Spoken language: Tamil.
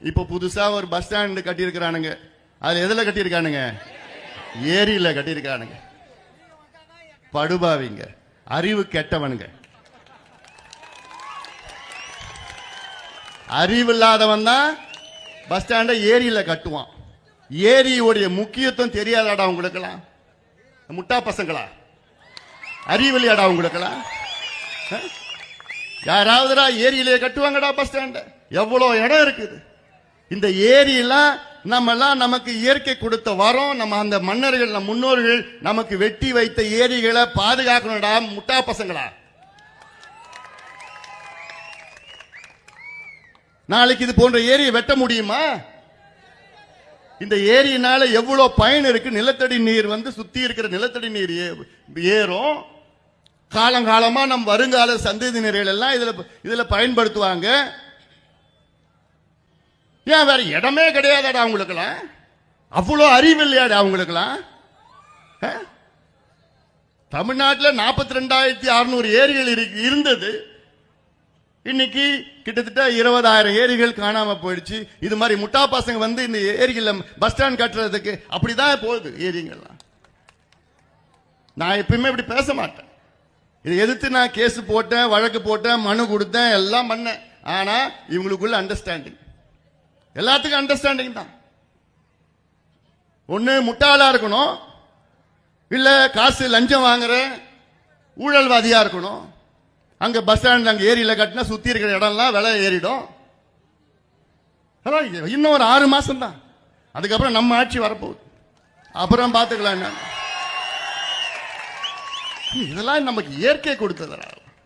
இப்ப புதுசா ஒரு பஸ் ஸ்டாண்ட் கட்டியிருக்கிறானுங்க. அதுல எதுல கட்டியிருக்கானுங்க? ஏரியில கட்டியிருக்கானுங்க படுபாவிங்க. அறிவு கெட்டவனுங்க. அறிவு இல்லாதவன் தான் பஸ் ஸ்டாண்டை ஏரியில கட்டுவான். ஏரியுடைய முக்கியத்துவம் தெரியாதாடா உங்களுக்கெல்லாம்? முட்டா பசங்களா? அறிவில்லையாடா உங்களுக்கெல்லாம்? யாராவதுடா ஏரியிலே கட்டுவாங்கடா பஸ் ஸ்டாண்ட? எவ்வளவு இடம் இருக்குது? இந்த ஏரியில நம்மெல்லாம் நமக்கு இயற்கை கொடுத்த வரோம் நம்ம அந்த மன்னர்கள் நம் முன்னோர்கள் நமக்கு வெட்டி வைத்த ஏரிகளை பாதுகாக்கணும்டா முட்டா பசங்களா? நாளைக்கு இது போன்ற ஏரியை வெட்ட முடியுமா? இந்த ஏரியினால எவ்வளவு பயன் இருக்கு? நிலத்தடி நீர் வந்து சுத்தி இருக்கிற நிலத்தடி நீர் ஏ- ஏறும். காலங்காலமா நம் வருங்கால சந்ததியினர்கள் எல்லாம் இதுல இதுல பயன்படுத்துவாங்க. ஏன் வேற இடமே கிடையாதாடா அவங்களுக்குலாம் அவ்வளோ அறிவு இல்லையாடா அவங்களுக்குலாம் தமிழ்நாட்டில் நாற்பத்தி ரெண்டாயிரத்தி அறுநூறு ஏரிகள் இருக்கு- இருந்தது. இன்னைக்கு கிட்டத்தட்ட இருபதாயிரம் ஏரிகள் காணாம போயிடுச்சு. இது மாதிரி முட்டா பசங்க வந்து இந்த ஏரிகளில் பஸ் ஸ்டாண்ட் கட்டுறதுக்கு அப்படிதான் போகுது ஏரிங்கள்லாம். நான் எப்பயுமே இப்படி பேச மாட்டேன். இதை எதிர்த்து நான் கேஸ் போட்டேன் வழக்கு போட்டேன் மனு கொடுத்தேன் எல்லாம் பண்ணேன். ஆனா இவங்களுக்குள்ள அண்டர்ஸ்டாண்டிங் எல்லாத்துக்கும் அண்டர்ஸ்டாண்டிங் தான். ஒன்று முட்டாளாக இருக்கணும். இல்லை காசு லஞ்சம் வாங்குற ஊழல்வாதியாக இருக்கணும். அங்கே பஸ் ஸ்டாண்ட் அங்கே ஏரியில் கட்டினா சுற்றி இருக்கிற இடம்லாம் விலை ஏறிடும். அதான் இன்னும் ஒரு ஆறு மாதம் தான். அதுக்கப்புறம் நம்ம ஆட்சி வரப்போகுது. அப்புறம் பார்த்துக்கலாம் என்ன. இதெல்லாம் நமக்கு இயற்கை கொடுத்ததுடா.